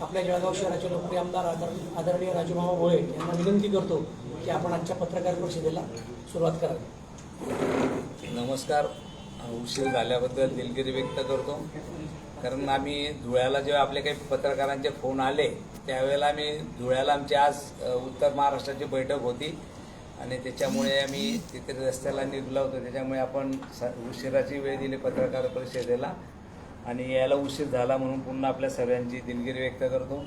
आपल्या जळगाव शहराचे लोकप्रिय आमदार आदर- आदरणीय राजूमामा भोळे यांना विनंती करतो की आपण आजच्या पत्रकार परिषदेला सुरुवात करावी. नमस्कार. उशीर झाल्याबद्दल दिलगिरी व्यक्त करतो. कारण आम्ही धुळ्याला जेव्हा आपले काही पत्रकारांचे फोन आले त्यावेळेला आम्ही धुळ्याला आमची आज उत्तर महाराष्ट्राची बैठक होती. आणि त्याच्यामुळे आम्ही तिथे रस्त्याला निघलो होतो. त्याच्यामुळे आपण स- उशिराची वेळ दिली पत्रकार परिषदेला. आणि यायला उशीर झाला म्हणून पुन्हा आपल्या सगळ्यांची दिलगिरी व्यक्त करतो.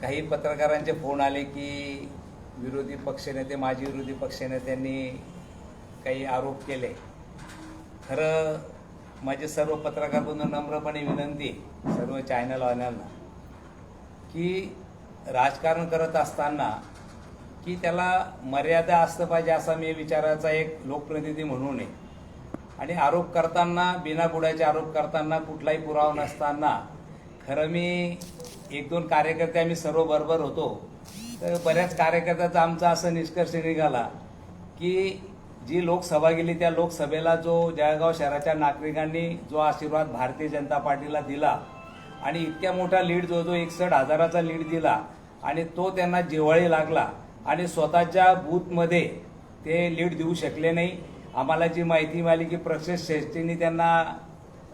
काही पत्रकारांचे फोन आले की विरोधी पक्षनेते माजी विरोधी पक्षनेत्यांनी काही आरोप केले. खरं माझे सर्व पत्रकार बंधू नम्रपणे विनंती सर्व सर्व चॅनलवाल्यांना की राजकारण करत असताना की त्याला मर्यादा असतं पाहिजे असा मी विचाराचा एक लोकप्रतिनिधी म्हणून आहे. आणि आरोप करताना बिना बुडाचे आरोप करताना कुठलाही पुरावा नसताना खरं मी एक दोन कार्यकर्ते आम्ही सर्व बरोबर होतो. तर बऱ्याच कार्यकर्त्याचा आमचा असं निष्कर्ष निघाला की जी लोकसभा गेली त्या लोकसभेला जो जळगाव शहराच्या नागरिकांनी जो आशीर्वाद भारतीय जनता पार्टीला दिला आणि इतक्या मोठा लीड जो जो एकसठ हजाराचा लीड दिला आणि तो त्यांना जिव्हाळी लागला आणि स्वतःच्या बूथमध्ये ते लीड देऊ शकले नाही आम्हाला जी माहिती मिळाली की प्रक्षेश श्रेष्ठींनी त्यांना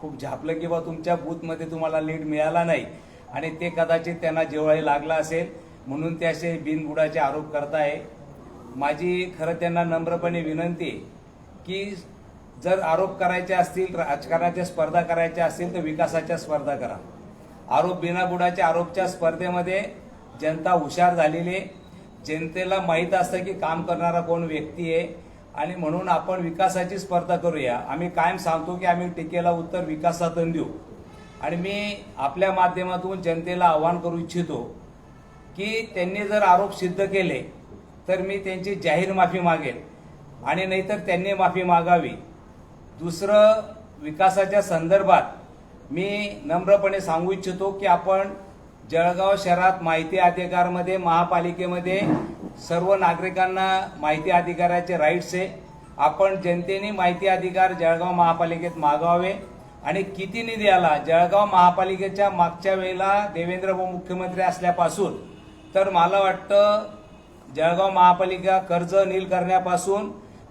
खूप झापलं की बा तुमच्या बूथमध्ये तुम्हाला लीड मिळाला नाही. आणि ते कदाचित त्यांना जिव्हाळी लागला असेल म्हणून ते असे बिनबुडाचे आरोप करताय. माझी खरं त्यांना नम्रपणे विनंती आहे की जर आरोप करायचे असतील राजकारणाच्या स्पर्धा करायच्या असतील तर विकासाच्या स्पर्धा करा. आरोप बिनाबुडाच्या आरोपच्या स्पर्धेमध्ये जनता हुशार झालेली आहे. जनतेला माहीत असतं की काम करणारा कोण व्यक्ती आहे. आणि म्हणून आपण विकासाची स्पर्धा करूया. आम्ही कायम सांगतो की आम्ही टीकेला उत्तर विकासातून देऊ. आणि मी आपल्या माध्यमातून जनतेला आवाहन करू इच्छितो की त्यांनी जर आरोप सिद्ध केले तर मी त्यांची जाहीर माफी मागेल. आणि नाहीतर त्यांनी माफी मागावी. दुसरं विकासाच्या संदर्भात मी नम्रपणे सांगू इच्छितो की आपण जळगाव शहरात माहिती अधिकारमध्ये महापालिकेमध्ये सर्व नागरिकांना माहिती अधिकाराचे राईट्स आहे. आपण जनतेने माहिती अधिकार जळगाव महापालिकेत मागवावे आणि किती निधी आला जळगाव महापालिकेच्या मागच्या वेळेला देवेंद्र भाऊ मुख्यमंत्री असल्यापासून तर मला वाटतं जळगाव महापालिका कर्ज नील करण्यापासून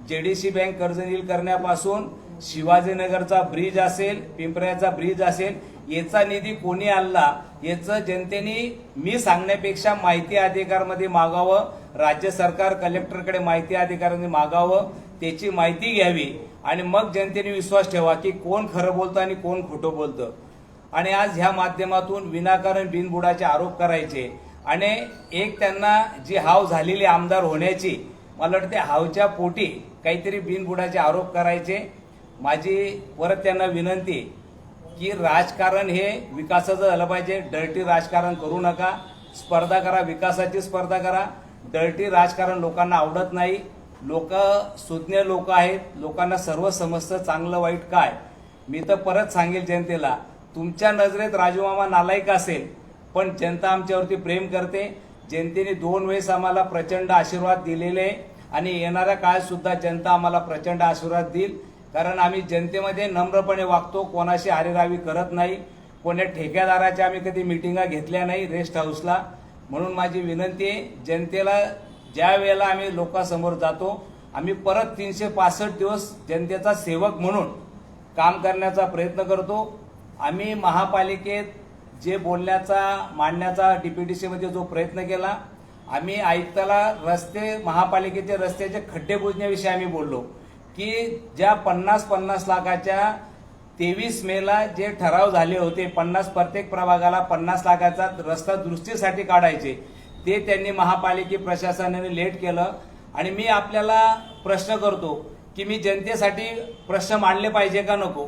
जे डी सी बँक कर्ज नील करण्यापासून शिवाजीनगरचा ब्रिज असेल पिंपऱ्याचा ब्रिज असेल याचा निधी कोणी आणला याचं जनतेने मी सांगण्यापेक्षा माहिती अधिकारमध्ये मागावं राज्य सरकार कलेक्टरकडे माहिती अधिकारामध्ये मागावं त्याची माहिती घ्यावी. आणि मग जनतेने विश्वास ठेवा की कोण खरं बोलतं आणि कोण खोटं बोलतं. आणि आज ह्या माध्यमातून विनाकारण बिनबुडाचे आरोप करायचे. आणि एक त्यांना जी हाव झालेली आमदार होण्याची मला वाटते हावच्या पोटी काहीतरी बिनबुडाचे आरोप करायचे. माझी परत त्यांना विनंती की राजकारण हे विकासाचं झालं पाहिजे. डर्टी राजकारण करू नका. स्पर्धा करा. विकासाची स्पर्धा करा. डर्टी राजकारण लोकांना आवडत नाही. लोक सुज्ञ लोक आहेत. लोकांना सर्व समजतं चांगलं वाईट काय. मी तर परत सांगेल जनतेला तुमच्या नजरेत राजूमामा नालायक असेल पण जनता आमच्यावरती प्रेम करते. जनतेने दोन वेळेस आम्हाला प्रचंड आशीर्वाद दिलेले आहे. आणि येणाऱ्या काळात सुद्धा जनता आम्हाला प्रचंड आशीर्वाद देईल. कारण आम्ही जनतेमध्ये नम्रपणे वागतो कोणाशी हारेरावी करत नाही कोण्या ठेकेदाराच्या आम्ही कधी मिटिंगा घेतल्या नाही रेस्ट हाऊसला. म्हणून माझी विनंती आहे जनतेला ज्या वेळेला आम्ही लोकांसमोर जातो आम्ही परत तीनशे पासष्ट दिवस जनतेचा सेवक म्हणून काम करण्याचा प्रयत्न करतो. आम्ही महापालिकेत जे बोलण्याचा मांडण्याचा डीपीडीसीमध्ये जो प्रयत्न केला आम्ही आयुक्ताला रस्ते महापालिकेचे रस्त्याचे खड्डे बुजण्याविषयी आम्ही बोललो. की ज्या पन्नास पन्नास लाखाच्या तेवीस मेला जे ठराव झाले होते पन्नास प्रत्येक प्रभागाला पन्नास लाखाचा रस्ता दुरुस्तीसाठी काढायचे ते त्यांनी महापालिके प्रशासनाने लेट केलं. आणि मी आपल्याला प्रश्न करतो की मी जनतेसाठी प्रश्न मांडले पाहिजे का नको?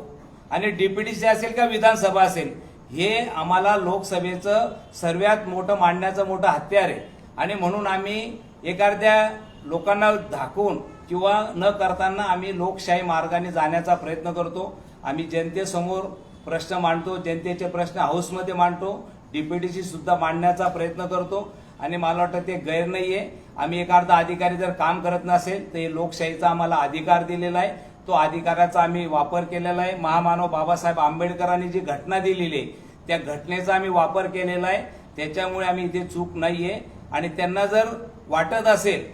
आणि डीपीडीसी असेल का विधानसभा असेल हे आम्हाला लोकसभेचं सर्वात मोठं मांडण्याचं मोठं हत्यार आहे. आणि म्हणून आम्ही एखाद्या लोकांना धाकून किंवा न करताना आम्ही लोकशाही मार्गाने जाण्याचा प्रयत्न करतो. आम्ही जनतेसमोर प्रश्न मांडतो जनतेचे प्रश्न हाऊसमध्ये मांडतो डीपीडीसी सुद्धा मांडण्याचा प्रयत्न करतो. आणि मला वाटतं ते गैर नाही आहे आम्ही एखादा अधिकारी जर काम करत नसेल तर हे लोकशाहीचा आम्हाला अधिकार दिलेला आहे. तो अधिकाराचा आम्ही वापर केलेला आहे. महामानव बाबासाहेब आंबेडकरांनी जी घटना दिलेली आहे त्या घटनेचा आम्ही वापर केलेला आहे. त्याच्यामुळे आम्ही इथे चूक नाही आहे आणि त्यांना जर वाटत असेल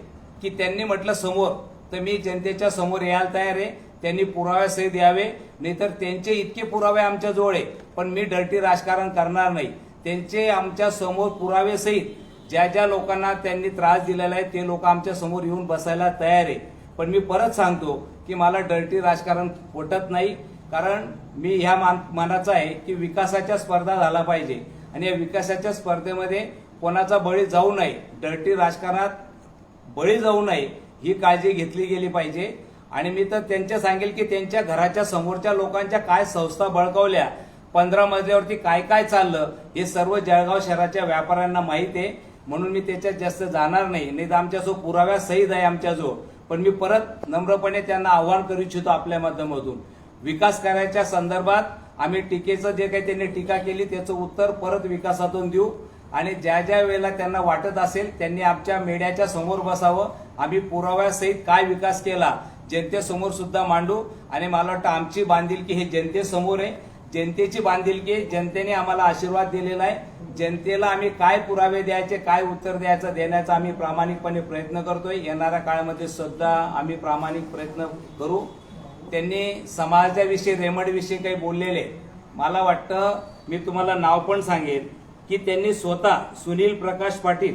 की त्यांनी म्हटलं समोर तर मी जनतेच्या समोर यायला तयार आहे. त्यांनी पुराव्यासहित यावे नाहीतर त्यांचे इतके पुरावे आमच्याजवळ आहे. पण मी डर्टी राजकारण करणार नाही. त्यांचे आमच्यासमोर पुरावेसहित ज्या ज्या लोकांना त्यांनी त्रास दिलेला आहे ते लोक आमच्यासमोर येऊन बसायला तयार आहे. पण मी परत सांगतो की मला डर्टी राजकारण पटत नाही. कारण मी ह्या मान मनाचा आहे की विकासाच्या स्पर्धा झाला पाहिजे. आणि या विकासाच्या स्पर्धेमध्ये कोणाचा बळी जाऊ नये. डर्टी राजकारणात बळी जाऊ नये. ही काळजी घेतली गेली पाहिजे. आणि मी तर त्यांच्या सांगेल की त्यांच्या घराच्या समोरच्या लोकांच्या काय संस्था बळकावल्या पंधरा मजल्यावरती काय काय चाललं हे सर्व जळगाव शहराच्या व्यापाऱ्यांना माहीत आहे. म्हणून मी त्याच्यात जास्त जाणार नाही. नाही तर आमच्याजवळ पुराव्या सहीद आहे आमच्याजवळ पण मी परत नम्रपणे त्यांना आव्हान करू इच्छितो आपल्या माध्यमातून. विकास करायच्या संदर्भात आम्ही टीकेचं जे काही त्यांनी टीका केली त्याचं उत्तर परत विकासातून देऊ. आणि ज्या ज्या वेळेला त्यांना वाटत असेल त्यांनी आमच्या मेड्याच्या समोर बसावं. आम्ही पुराव्यासहित काय विकास केला जनतेसमोर सुद्धा मांडू. आणि मला वाटतं आमची बांधिलकी हे जनतेसमोर आहे. जनतेची बांधिलकी जनतेने आम्हाला आशीर्वाद दिलेला आहे. जनतेला आम्ही काय पुरावे द्यायचे काय उत्तर द्यायचं देण्याचा आम्ही प्रामाणिकपणे प्रयत्न करतोय. येणाऱ्या काळामध्ये सुद्धा आम्ही प्रामाणिक प्रयत्न करू. त्यांनी समाजाविषयी रेमडविषयी काही बोललेले. मला वाटतं मी तुम्हाला नाव पण सांगेन. की त्यांनी स्वतः सुनील प्रकाश पाटील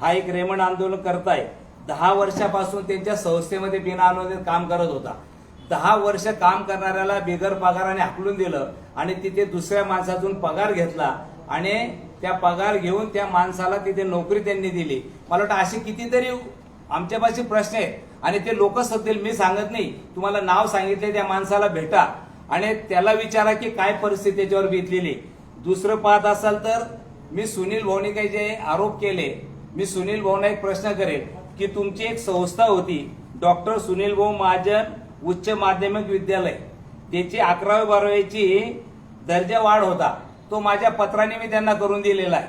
हा एक रेमंड आंदोलन करताय. दहा वर्षापासून त्यांच्या संस्थेमध्ये बिना अनुदानित काम करत होता. दहा वर्ष काम करणाऱ्याला बिगर पगाराने हाकलून दिलं आणि तिथे दुसऱ्या माणसातून पगार घेतला आणि त्या पगार घेऊन त्या माणसाला तिथे नोकरी त्यांनी दिली. मला वाटतं असे कितीतरी आमच्यापाशी प्रश्न आहेत. आणि ते लोक सतील मी सांगत नाही. तुम्हाला नाव सांगितले त्या माणसाला भेटा आणि त्याला विचारा की काय परिस्थिती त्याच्यावर बीतलेली दुसरं पाहत असाल तर मी सुनील भाऊने काही जे आरोप केले. मी सुनील भाऊना एक प्रश्न करेन की तुमची एक संस्था होती डॉक्टर सुनील भाऊ महाजन उच्च माध्यमिक विद्यालय. त्याची अकरावी बारावीची दर्जा वाढ होता. तो माझ्या पत्राने मी त्यांना करून दिलेला आहे.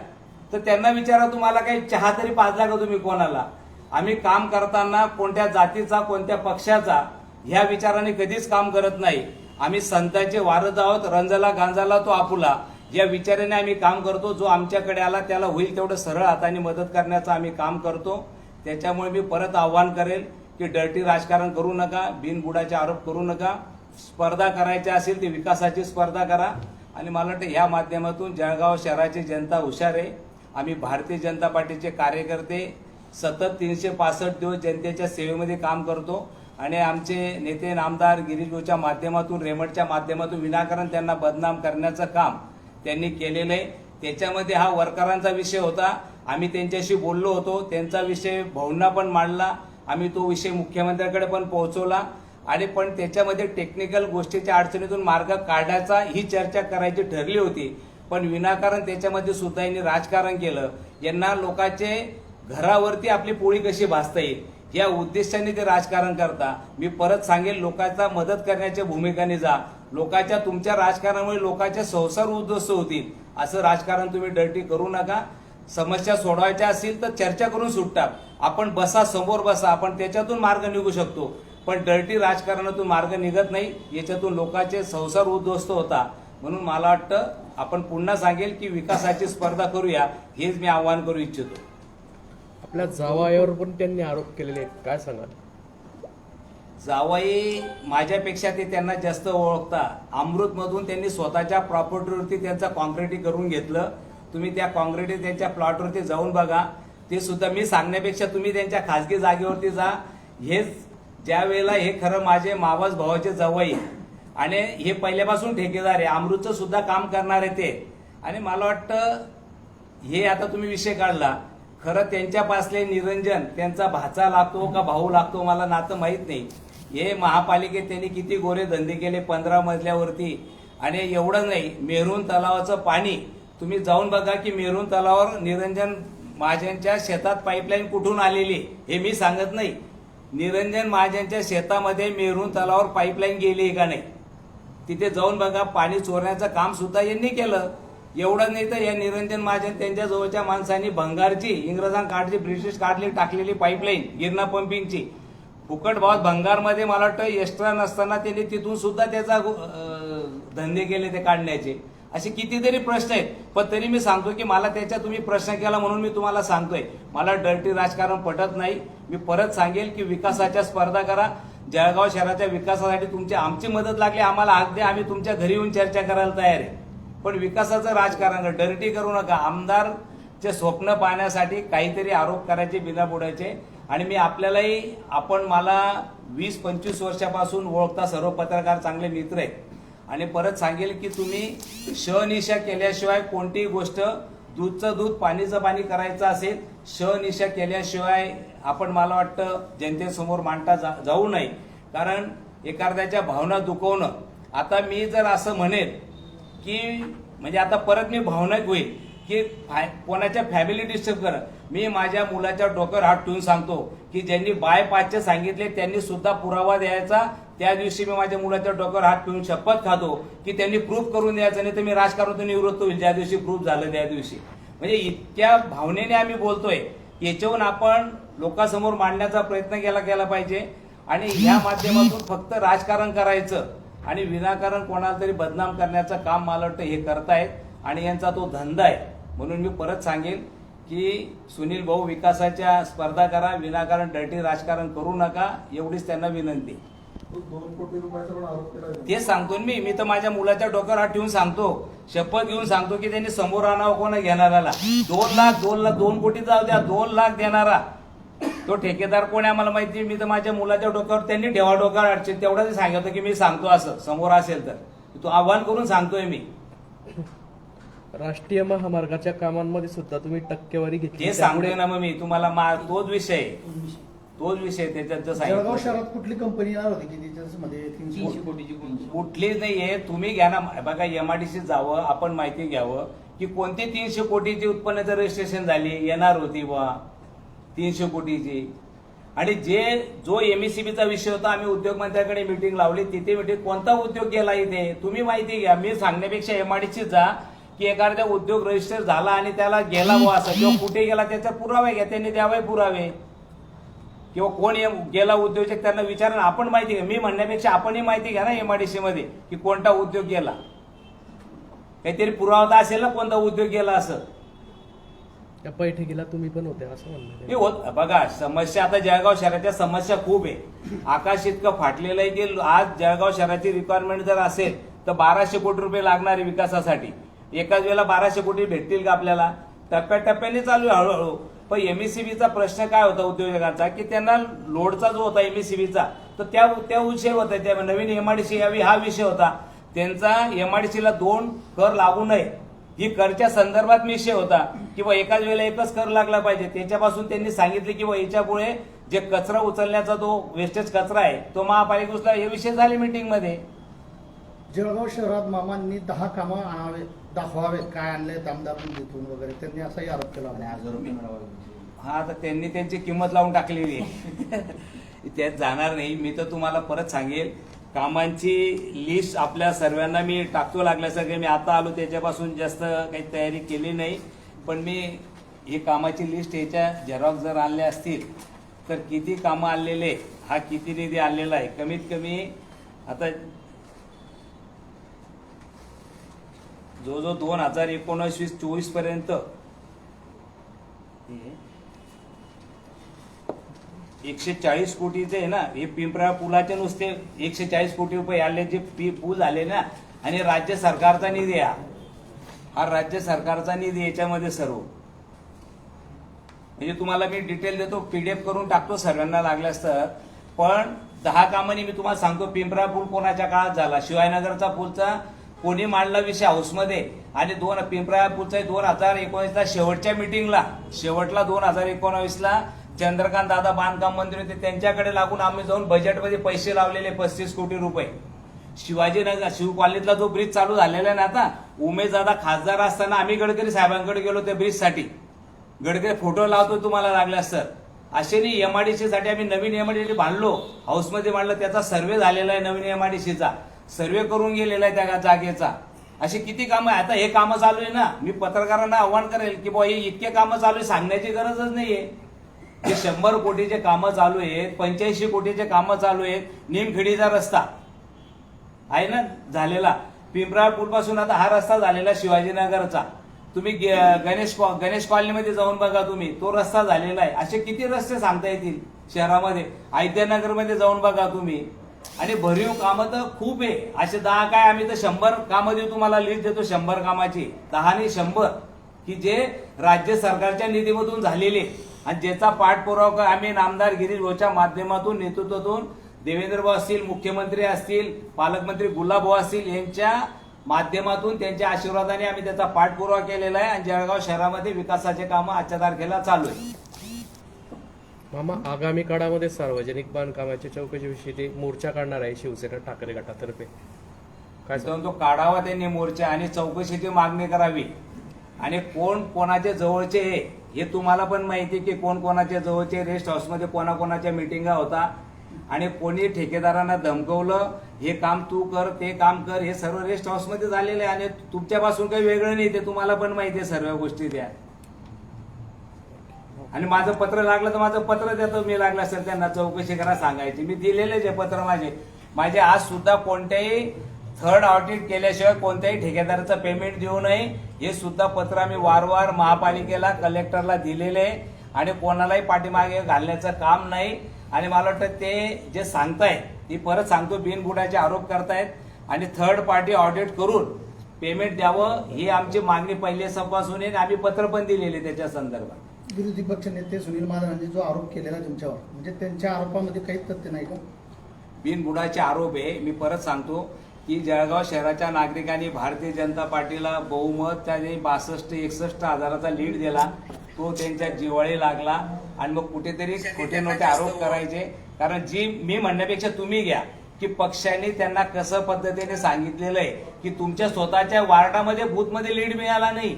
तर त्यांना विचारा तुम्हाला काही चहा तरी पाजला का तुम्ही कोणाला? आम्ही काम करताना कोणत्या जातीचा कोणत्या पक्षाचा ह्या विचाराने कधीच काम करत नाही. आम्ही संतांचे वारद आहोत रंजाला गांजाला तो आपुला. ज्या विचाराने आम्ही काम करतो जो आमच्याकडे आला त्याला होईल तेवढं सरळ हाताने मदत करण्याचं आम्ही काम करतो. त्याच्यामुळे मी परत आव्हान करेल की डर्टी राजकारण करू नका बिनबुडाचे आरोप करू नका. स्पर्धा करायची असेल ती विकासाची स्पर्धा करा. आणि मला वाटतं ह्या माध्यमातून जळगाव शहराची जनता हुशार आहे. आम्ही भारतीय जनता पार्टीचे कार्यकर्ते सतत तीनशे पासष्ट दिवस जनतेच्या सेवेमध्ये काम करतो. आणि आमचे नेते नामदार गिरीजोच्या माध्यमातून रेमटच्या माध्यमातून विनाकारण त्यांना बदनाम करण्याचं काम त्यांनी केलेलं आहे. त्याच्यामध्ये हा वर्करांचा विषय होता. आम्ही त्यांच्याशी बोललो होतो. त्यांचा विषय भाऊंना पण मांडला. आम्ही तो विषय मुख्यमंत्र्याकडे पण पोहोचवला. आणि पण त्याच्यामध्ये टेक्निकल गोष्टीच्या अडचणीतून मार्ग काढण्याचा ही चर्चा करायची ठरली होती. पण विनाकारण त्याच्यामध्ये सुद्धा यांनी राजकारण केलं. यांना लोकांचे घरावरती आपली पोळी कशी भासता येईल? या उद्देशाने ते राजकारण करता. मी परत सांगेल लोकांचा मदत करण्याच्या भूमिकाने जा. लोकांच्या तुमच्या राजकारणामुळे लोकांचे संसार उद्ध्वस्त होतील. असं राजकारण तुम्ही डर्टी करू नका. समस्या सोडवायच्या असतील तर चर्चा करून सुटतात आपण बसा समोर बसा. आपण त्याच्यातून मार्ग निघू शकतो. पण डर्टी राजकारणातून मार्ग निघत नाही. याच्यातून लोकांचे संसार उद्ध्वस्त होता. म्हणून मला वाटतं आपण पुन्हा सांगेल की विकासाची स्पर्धा करूया. हेच मी आवाहन करू इच्छितो. आपल्या जावायावर पण त्यांनी आरोप केलेले आहेत. काय सांगाल? जावई माझ्यापेक्षा ते त्यांना जास्त ओळखता. अमृतमधून त्यांनी स्वतःच्या प्रॉपर्टीवरती त्यांचा कॉन्क्रिटी करून घेतलं. तुम्ही त्या कॉन्क्रिटी त्यांच्या प्लॉटवरती जाऊन बघा. ते सुद्धा मी सांगण्यापेक्षा तुम्ही त्यांच्या खाजगी जागेवरती जा. हेच ज्या वेळेला हे खरं माझे मावस भावाचे जवळ आणि हे पहिल्यापासून ठेकेदार आहे. अमृतचं सुद्धा काम करणार आहे ते. आणि मला वाटतं हे आता तुम्ही विषय काढला. खरं त्यांच्या पासले निरंजन त्यांचा भाचा लागतो का भाऊ लागतो मला नातं माहीत नाही. हे महापालिकेत त्यांनी किती गोरे धंदे केले पंधरा मजल्यावरती. आणि एवढं नाही मेरून तलावाचं पाणी तुम्ही जाऊन बघा की मेरून तलावावर निरंजन महाजनच्या शेतात पाईपलाईन कुठून आलेली हे मी सांगत नाही. निरंजन महाजनच्या शेतामध्ये मेरून तलावावर पाईपलाईन गेली का नाही? तिथे जाऊन बघा पाणी चोरण्याचं काम सुद्धा यांनी केलं. एवढं नाही तर या निरंजन महाजन त्यांच्या जवळच्या माणसांनी भंगारची इंग्रजांकाठची ब्रिटिश काढली टाकलेली पाईपलाईन गिरणा पंपिंगची फुकट भावात भंगारमध्ये मला वाटतं एक्स्ट्रा नसताना त्यांनी तिथून सुद्धा त्याचा धंदे केले ते काढण्याचे. असे कितीतरी प्रश्न आहेत. पण तरी मी सांगतो की मला त्याच्या तुम्ही प्रश्न केला म्हणून मी तुम्हाला सांगतोय. मला डर्टी राजकारण पटत नाही. मी परत सांगेल की विकासाच्या स्पर्धा करा. जळगाव शहराच्या विकासासाठी तुमची आमची मदत लागली. आम्हाला हाक द्या. आम्ही तुमच्या घरी येऊन चर्चा करायला तयार आहे. पण विकासाचं राजकारण डर्टी करू नका. आमदारचे स्वप्न पाहण्यासाठी काहीतरी आरोप करायचे बिनाबुडाचे आणि मी आपल्यालाही आपण मला वीस पंचवीस वर्षापासून ओळखता सर्व पत्रकार चांगले मित्र आहेत. आणि परत सांगेल की तुम्ही शनिशा केल्याशिवाय कोणतीही गोष्ट दूधचं दूध पाणीचं पाणी करायचं असेल शनिशा केल्याशिवाय आपण मला वाटतं जनतेसमोर मांडता जा, जाऊ नये कारण एखाद्याच्या भावना दुखवणं. आता मी जर असं म्हणेल की म्हणजे आता परत मी भावनिक होईल. की कोणाच्या फॅमिली डिस्टर्ब कर मी माझ्या मुलाच्या डोक्यावर हात ठेवून सांगतो की ज्यांनी बाय पाचचे सांगितले त्यांनी सुद्धा पुरावा द्यायचा. त्या दिवशी मी माझ्या मुलाच्या डोक्यावर हात ठेवून शपथ खातो की त्यांनी प्रूफ करून द्यायचं नाही तर मी राजकारणातून निवृत्त होईल ज्या दिवशी प्रूफ झालं त्या दिवशी. म्हणजे इतक्या भावनेने आम्ही बोलतोय. याच्याहून आपण लोकांसमोर मांडण्याचा प्रयत्न केला गेला पाहिजे. आणि या माध्यमातून फक्त राजकारण करायचं आणि विनाकारण कोणाला तरी बदनाम करण्याचं काम मला वाटतं हे करतायत. आणि यांचा तो धंदा आहे. म्हणून मी परत सांगेन की सुनील भाऊ विकासाच्या स्पर्धा करा विनाकारण डर्टी राजकारण करू नका एवढीच त्यांना विनंती. दोन तेच सांगतो मी. मी तर माझ्या मुलाच्या डोक्यावर हात ठेवून सांगतो. शपथ घेऊन सांगतो की त्यांनी समोर आणावं कोण घेणाऱ्याला. दोन लाख दोन लाख दोन कोटी जाऊ द्या दोन लाख देणारा. तो ठेकेदार कोण आहे मला माहिती मी तर माझ्या मुलाच्या डोक्यावर त्यांनी ठेवा डोक्यावर अडचण तेवढंच सांगितलं की मी सांगतो असं. समोर असेल तर. तो आव्हान करून सांगतोय मी. राष्ट्रीय महामार्गाच्या कामांमध्ये सुद्धा तुम्ही टक्केवारी घेतली. ते सांगतोय ना मग मी तुम्हाला मा- तोच विषय. आहे. तोच विषय त्याच्यात जळगाव सांगितलं शहरात कुठली कंपनी येणार होती की त्याच्यामध्ये तीनशे कोटी? कुठलीच नाहीये. तुम्ही घ्या ना. बघा एमआयडीसी जावं आपण माहिती घ्यावं की कोणती तीनशे कोटीची उत्पन्नाचं रजिस्ट्रेशन झाली येणार होती बा तीनशे कोटीची. आणि जे जो एमएससीबीचा विषय होता आम्ही उद्योग मंत्र्याकडे मिटिंग लावली. तिथे मिटिंग कोणता उद्योग गेला इथे? तुम्ही माहिती घ्या. मी सांगण्यापेक्षा एमआयडीसी जा. की एखाद्या उद्योग रजिस्टर झाला आणि त्याला गेला बुवा असं किंवा कुठे गेला त्याचा पुरावे घ्या त्यांनी द्यावे पुरावे. किंवा कोण गेला उद्योजक त्यांना विचारा ना आपण माहिती घ्या. मी म्हणण्यापेक्षा आपणही माहिती घ्या ना एमआयडीसी मध्ये की कोणता उद्योग गेला. काहीतरी पुरावा तर असेल ना कोणता उद्योग गेला असं. त्या बैठकीला तुम्ही पण होते असं हे आहे. होत बघा समस्या आता जळगाव शहराच्या समस्या खूप आहे. आकाश इतकं फाटलेलं आहे की आज जळगाव शहराची रिक्वायरमेंट जर असेल तर बाराशे कोटी रुपये लागणार आहे विकासासाठी. एकाच वेळेला बाराशे कोटी भेटतील का आपल्याला? टप्प्याटप्प्याने चालू आहे हळूहळू. पण एमएससीबीचा प्रश्न काय होता उद्योजकांचा? की त्यांना लोडचा जो होता एमएससीबीचा तर त्या त्या विषय होता. त्या नवीन एमआयडीसी यावी हा विषय होता. त्यांचा एमआयडीसीला दोन कर लागू नये. ही करच्या संदर्भात विषय होता. किंवा एकाच वेळेला एकच कर लागला पाहिजे. त्याच्यापासून त्यांनी सांगितले की बुवा याच्यामुळे जे कचरा उचलण्याचा जो वेस्टेज कचरा आहे तो महापालिकेला हे विषय झाले मीटिंगमध्ये जळगाव शहरात मामांनी दहा कामं आणावे. दाखवावे काय आणले आमदार निधीतून वगैरे त्यांनी असाही आरोप केला होता. म्हणजे हा तर त्यांनी त्यांची किंमत लावून टाकलेली आहे. त्यात जाणार नाही. मी तर तुम्हाला परत सांगेल कामांची लिस्ट आपल्या सर्वांना मी टाकतो लागल्यासारखे मी आता आलो त्याच्यापासून जास्त काही तयारी केली नाही. पण मी ही कामाची लिस्ट याच्या झेरॉक्स जर आणल्या असतील तर किती कामं आणलेले हा किती निधी आणलेला आहे? कमीत कमी आता जो जो दोन हजार एकोणवीस चोवीसपर्यंत. एकशे चाळीस कोटीचे आहे ना हे पिंपरा पुलाचे नुसते एकशे चाळीस कोटी रुपये आले जे पूल आले ना आणि राज्य सरकारचा निधी हा. हा राज्य सरकारचा निधी याच्यामध्ये सर्व. म्हणजे तुम्हाला मी डिटेल देतो पीडीएफ करून टाकतो सर्वांना लागल्यास तर. पण दहा कामांनी मी तुम्हाला सांगतो पिंपरा पूल कोणाच्या काळात झाला? शिवायनगरचा पूलचा कोणी मांडला विषय हाऊसमध्ये आणि दोन पिंपरा दोन हजार एकोणीसला शेवटच्या मिटिंगला शेवटला दोन हजार एकोणावीसला चंद्रकांत दादा बांधकाम मंत्री होते त्यांच्याकडे लागून आम्ही जाऊन बजेटमध्ये पैसे लावलेले पस्तीस कोटी रुपये. शिवाजीनगर शिव कॉलनीतला जो ब्रिज चालू झालेला आहे ना आता उमेश दादा खासदार असताना आम्ही गडकरी साहेबांकडे गेलो त्या ब्रिजसाठी गडकरी फोटो लावतो तुम्हाला लागल्यास सर असे नाही एमआयडीसी साठी आम्ही नवीन एमआयडीसी बांधलो हाऊसमध्ये बांधलं त्याचा सर्वे झालेला आहे नवीन एमआयडीसीचा सर्वे करून गेलेला आहे त्या जागेचा. अशी किती कामं आहे आता हे कामं चालू आहे ना. मी पत्रकारांना आव्हान करेल की बुवा हे इतके कामं चालू आहे सांगण्याची गरजच नाहीये. हे शंभर कोटीचे कामं चालू आहेत पंच्याऐंशी कोटीचे कामं चालू आहेत निमखेडीचा रस्ता. आहे ना? झालेला. पिंपराळ आता हा रस्ता झालेला शिवाजीनगरचा. तुम्ही गणेश गणेश कॉलनीमध्ये जाऊन बघा तुम्ही. तो रस्ता झालेला आहे. असे किती रस्ते सांगता येतील शहरामध्ये? आयत्यानगरमध्ये जाऊन बघा तुम्ही. आणि भरीव कामं तर खूप आहे. असे दहा काय आम्ही तर शंभर कामं देऊ तुम्हाला लिस्ट देतो शंभर कामाची. दहा आणि शंभर. की जे राज्य सरकारच्या निधीमधून झालेले. आणि ज्याचा पाठपुरावा आम्ही नामदार गिरीश भाऊच्या माध्यमातून नेतृत्वातून देवेंद्र भाऊ असतील मुख्यमंत्री असतील पालकमंत्री गुलाबभाऊ असतील यांच्या माध्यमातून त्यांच्या आशीर्वादाने आम्ही त्याचा पाठपुरावा केलेला आहे. आणि जळगाव शहरामध्ये विकासाचे कामं आजच्या तारखेला चालू आहे. मामा आगामी काळामध्ये सार्वजनिक बांधकामाच्या चौकशीविषयी ते मोर्चा काढणार आहे शिवसेना ठाकरे गटातर्फे. काय तो काढावा त्यांनी मोर्चा आणि चौकशीची मागणी करावी. आणि कोण कोणाच्या जवळचे आहे हे तुम्हाला पण माहिती की कोण कोणाच्या जवळचे रेस्ट हाऊसमध्ये कोणाकोणाच्या मिटिंगा होता. आणि कोणी ठेकेदारांना धमकवलं हे काम तू कर ते काम कर हे सर्व रेस्ट हाऊसमध्ये झालेलं आहे आणि तुमच्यापासून काही वेगळं नाही ते तुम्हाला पण माहिती आहे सर्व गोष्टी त्या. आणि माझं पत्र लागलं तर माझं पत्र देतो. मी लागलं असेल त्यांना चौकशी करा सांगायची. मी दिलेलेच आहे पत्र माझे माझे आज सुद्धा कोणत्याही थर्ड ऑडिट केल्याशिवाय कोणत्याही ठेकेदाराचं पेमेंट देऊ नये. हे सुद्धा पत्र आम्ही वारंवार महापालिकेला कलेक्टरला दिलेले आहे. आणि कोणालाही पाठीमागे घालण्याचं काम नाही. आणि मला वाटतं ते जे सांगतायत ती परत सांगतो बिनबुडाचे आरोप करतायत. आणि थर्ड पार्टी ऑडिट करून पेमेंट द्यावं ही आमची मागणी पहिले संपासून आहे. आणि आम्ही पत्र पण दिलेले त्याच्या संदर्भात. विरोधी पक्ष नेते सुनील महाजनांनी जो आरोप केलेला तुमच्यावर म्हणजे त्यांच्या आरोपामध्ये काही तथ्य नाही का? बिनबुडाचे आरोप आहे. मी परत सांगतो की जळगाव शहराच्या नागरिकांनी भारतीय जनता पार्टीला बहुमत त्याने बासष्ट एकसष्ट हजाराचा लीड दिला. तो त्यांच्या जिवाळी लागला आणि मग कुठेतरी खोटे नोटे आरोप करायचे. कारण जी मी म्हणण्यापेक्षा तुम्ही घ्या की पक्षांनी त्यांना कसं पद्धतीने सांगितलेलं आहे की तुमच्या स्वतःच्या वार्डामध्ये बूथमध्ये लीड मिळाला नाही.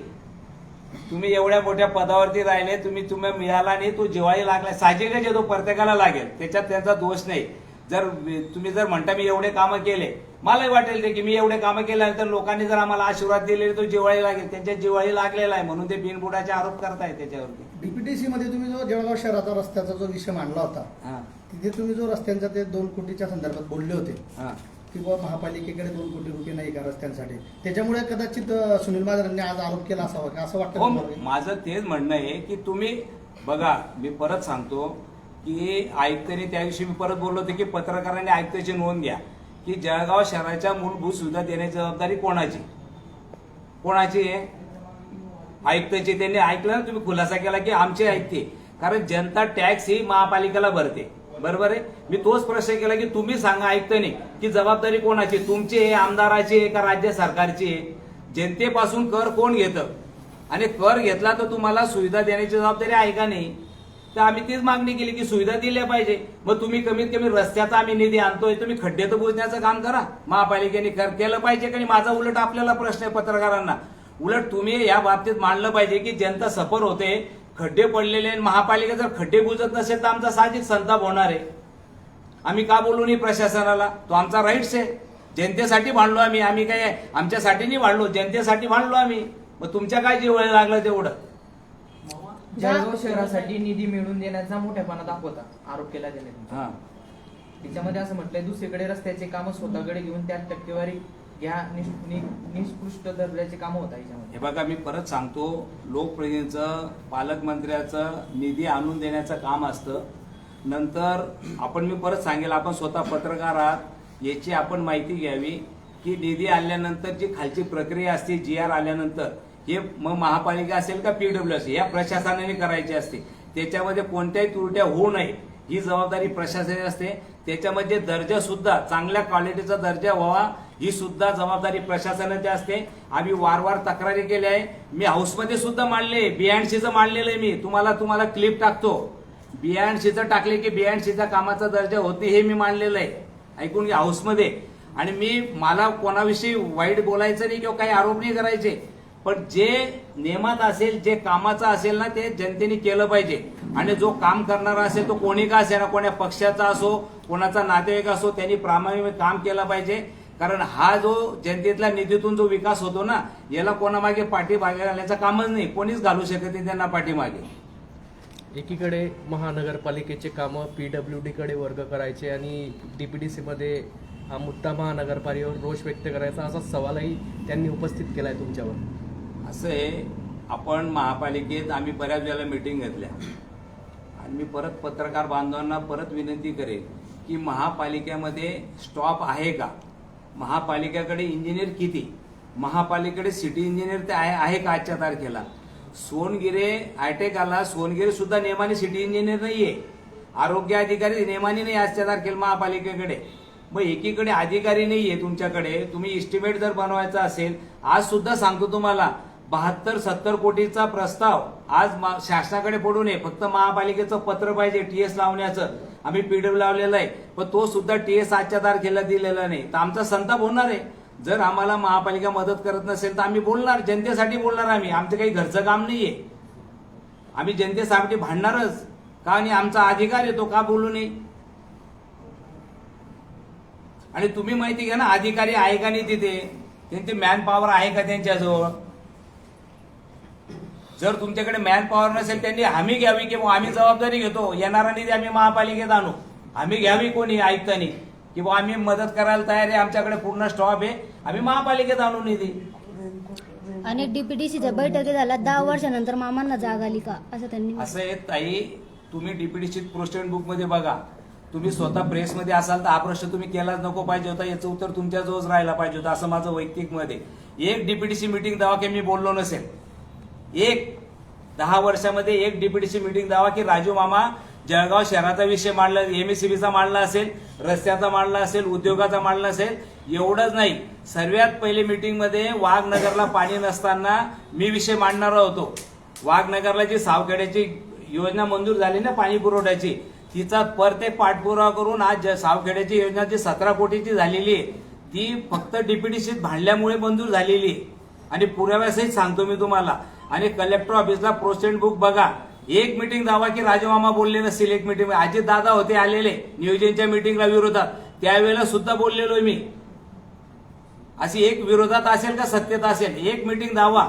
तुम्ही एवढ्या मोठ्या पदावरती राहिले तुम्ही तुम्ही मिळाला नाही तो जिवाळी लागला साहजिकच आहे तो प्रत्येकाला लागेल. त्याच्यात त्यांचा दोष नाही. जर तुम्ही जर म्हणता मी एवढे कामं केले मलाही वाटेल ते की मी एवढे कामं केल्यानंतर लोकांनी जर आम्हाला आशीर्वाद दिले तो जिवाळी लागेल. त्यांच्या जिवाळी लागलेला आहे म्हणून ते बिनबुडाचे आरोप करताय त्याच्यावरती. डीपीटीसी मध्ये तुम्ही जो जळगाव शहराचा रस्त्याचा जो विषय मांडला होता हा. तिथे तुम्ही जो रस्त्यांचा ते दोन कोटीच्या संदर्भात बोलले होते की बुवा महापालिकेकडे दोन कोटी रुपये नाही का रस्त्यांसाठी? त्याच्यामुळे कदाचित सुनील महाजनांनी आज आरोप केला असावा का? असं वाटतं हो? माझं तेच म्हणणं आहे की तुम्ही बघा मी परत सांगतो की आयुक्तांनी त्या दिवशी मी परत बोललो होतो की पत्रकारांनी आयुक्ताची नोंद घ्या. की जळगाव शहराच्या मूलभूत सुविधा देण्याची जबाबदारी कोणाची? कोणाची आहे? आयुक्ताची. त्यांनी ऐकलं ना तुम्ही खुलासा केला की आमचे ऐकते कारण जनता टॅक्स ही महापालिकेला भरते. बरोबर आहे? मी तोच प्रश्न केला की तुम्ही सांगा ऐकताना की जबाबदारी कोणाची? तुमची आहे आमदाराची आहे का राज्य सरकारची आहे? जनतेपासून कर कोण घेतं? आणि कर घेतला तर तुम्हाला सुविधा देण्याची जबाबदारी आहे का नाही? तर आम्ही तीच मागणी केली की सुविधा दिल्या पाहिजे. मग तुम्ही कमीत कमी रस्त्याचा आम्ही निधी आणतोय तुम्ही खड्डे तर बुजण्याचं काम करा. महापालिकेने कर केलं पाहिजे आणि माझा उलट आपल्याला प्रश्न आहे पत्रकारांना. उलट तुम्ही या बाबतीत मांडलं पाहिजे की जनता सफर होते खड्डे पडलेले आणि महापालिका जर खड्डे बुजत नसेल तर आमचा साहजिक संताप होणार आहे. आम्ही का बोलू नाही प्रशासनाला? तो आमचा राईट्स आहे. जनतेसाठी भांडलो आम्ही. आम्ही काय आमच्यासाठी नाही भांडलो. जनतेसाठी भांडलो आम्ही. मग तुमच्या काय जीव लागलं तेवढं? जळगाव शहरासाठी निधी मिळवून देण्याचा मोठेपणा दाखवता. आरोप केला हा. त्याच्यामध्ये असं म्हटलंय दुसरीकडे रस्त्याचे कामं स्वतःकडे घेऊन त्यात टक्केवारी या नि- निष्कृष्ट दर्जाचे कामं आहे याच्यामध्ये. हे बघा मी परत सांगतो लोकप्रतिनिधीचं पालकमंत्र्याचं निधी आणून देण्याचं काम असतं. नंतर आपण मी परत सांगेल आपण स्वतः पत्रकार आहात याची आपण माहिती घ्यावी की निधी आणल्यानंतर जी खालची प्रक्रिया असते जी आर आल्यानंतर हे मग महापालिका असेल का पीडब्ल्यू असेल? या प्रशासनाने करायची असते. त्याच्यामध्ये कोणत्याही त्रुट्या होऊ नये. ही जबाबदारी प्रशासनाची असते. त्याच्यामध्ये दर्जा सुद्धा चांगल्या क्वालिटीचा दर्जा व्हावा ही सुद्धा जबाबदारी प्रशासनाची असते. आम्ही वारंवार तक्रारी केल्या आहे. मी हाऊसमध्ये सुद्धा मांडले बियाणशीचं मांडलेलं आहे मी. तुम्हाला तुम्हाला क्लिप टाकतो. बियाणशीचं टाकले की बियाणशीचा कामाचा दर्जा होते हे मी मांडलेलं आहे. ऐकून घ्या हाऊसमध्ये आणि मी मला कोणाविषयी वाईट बोलायचं नाही किंवा काही आरोप नाही करायचे. पण जे नियमात असेल जे कामाचं असेल ना ते जनतेने केलं पाहिजे. आणि जो काम करणारा असेल तो कोणी का असेल ना कोण्या पक्षाचा असो कोणाचा नातेवाईक असो त्यांनी प्रामाणिक काम केलं पाहिजे. कारण हा जो जनतेतल्या निधीतून जो विकास होतो ना याला कोणामागे पाठीमागे घालण्याचं कामच नाही. कोणीच घालू शकत नाही त्यांना पाठीमागे. एकीकडे महानगरपालिकेचे कामं पीडब्ल्यू कडे वर्ग करायचे आणि डीपीडीसी मध्ये हा मुद्दा महानगरपालिकेवर रोष व्यक्त करायचा असा सवालही त्यांनी उपस्थित केलाय तुमच्यावर. असं आहे आपण महापालिकेत आम्ही बऱ्याच वेळेला मिटिंग घेतल्या. मी परत पत्रकार बांधवांना परत विनंती करेन की महापालिकेमध्ये स्टॉप आहे का? महापालिकेकडे इंजिनियर किती? महापालिकेकडे सिटी इंजिनियर ते आहे आहे का आजच्या तारखेला? सोनगिरे हायटेक आला सोनगिरे सुद्धा नेमाने सिटी इंजिनियर नाहीये. आरोग्य अधिकारी नेमाने नाही आजच्या तारखेला महापालिकेकडे. मग एकीकडे अधिकारी नाहीये तुमच्याकडे. तुम्ही इस्टिमेट जर बनवायचा असेल आज सुद्धा सांगतो तुम्हाला बहात्तर सत्तर कोटीचा प्रस्ताव आज मा- शासनाकडे पडू नये. फक्त महापालिकेचं पत्र पाहिजे टीएस लावण्याचं. आम्ही पीडब्ल्यू लावलेलं आहे. पण तो सुद्धा टीएस आजच्या तारखेला दिलेला नाही. तर आमचा संताप होणार आहे. जर आम्हाला महापालिका मदत करत नसेल तर आम्ही बोलणार. जनतेसाठी बोलणार आम्ही. आमचं काही घरचं काम नाहीये. आम्ही जनतेसाठी भांडणारच. का आणि आमचा अधिकार आहे तो का बोलू नये? आणि तुम्ही माहिती घ्या ना अधिकारी आहे का नाही तिथे? त्यांची मॅन पॉवर आहे का त्यांच्याजवळ? जर तुमच्याकडे मॅन पॉवर नसेल त्यांनी हमी घ्यावी की बुवा आम्ही जबाबदारी घेतो येणारा निधी आम्ही महापालिकेत आणू. हमी घ्यावी कोणी आयुक्तांनी? की बुवा आम्ही मदत करायला तयार आहे आमच्याकडे पूर्ण स्टॉप आहे आम्ही महापालिकेत आणू निधी. अनेक डीपीडीसीच्या बैठकी झाल्या दहा वर्षानंतर मामांना जाग आली का? असं त्यांनी असं आहे ताई तुम्ही डीपीडीसी प्रोस्टेंट बुकमध्ये बघा. तुम्ही स्वतः प्रेसमध्ये असाल तर हा प्रश्न तुम्ही केलाच नको पाहिजे होता याचं उत्तर तुमच्या जवळच राहायला पाहिजे होतं असं माझं वैयक्तिक मत आहे. एक डीपीडीसी मिटिंग दावा की मी बोललो नसेल. एक दहा वर्षामध्ये एक डीपीडीसी मिटिंग दावा की राजू मामा जळगाव शहराचा विषय मांडला एमएससीबीचा मांडला असेल रस्त्याचा मांडला असेल उद्योगाचा मांडला असेल एवढंच नाही. सर्वात पहिले मीटिंगमध्ये वाघनगरला पाणी नसताना मी विषय मांडणारा होतो. वाघनगरला जी सावखेड्याची योजना मंजूर झाली ना पाणी पुरवठ्याची तिचा परते पाठपुरावा करून आज ज- सावखेड्याची योजना जी सतरा कोटीची झालेली आहे ती फक्त डीपीडीसीत भांडल्यामुळे मंजूर झालेली आहे. आणि पुराव्यासहित सांगतो मी तुम्हाला आणि कलेक्टर ऑफिसला प्रोसेंट बुक बघा. एक मिटिंग दावा की राजमामा बोलले नसतील एक मिटिंग अजित दादा होते आलेले. नियोजनच्या मिटिंगला विरोधात. त्यावेळेला सुद्धा बोललेलो मी. अशी एक विरोधात असेल का सत्तेत असेल? एक मिटिंग दावा.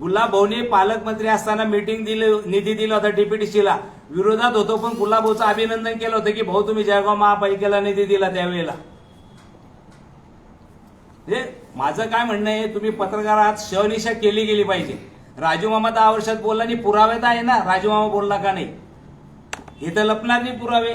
गुलाबाऊने पालकमंत्री असताना मिटिंग दिली निधी दिला होता डीपीटीसीला विरोधात होतो पण गुलाबभाऊचं अभिनंदन केलं होतं की भाऊ तुम्ही जळगाव महापालिकेला निधी दिला त्यावेळेला. म्हणजे माझं काय म्हणणं आहे तुम्ही पत्रकारात शहनिशा केली गेली पाहिजे. राजू मामा दहा वर्षात बोलला नाही पुरावे तर आहे ना राजू मामा बोलला का नाही? हे तर लपणार नाही पुरावे.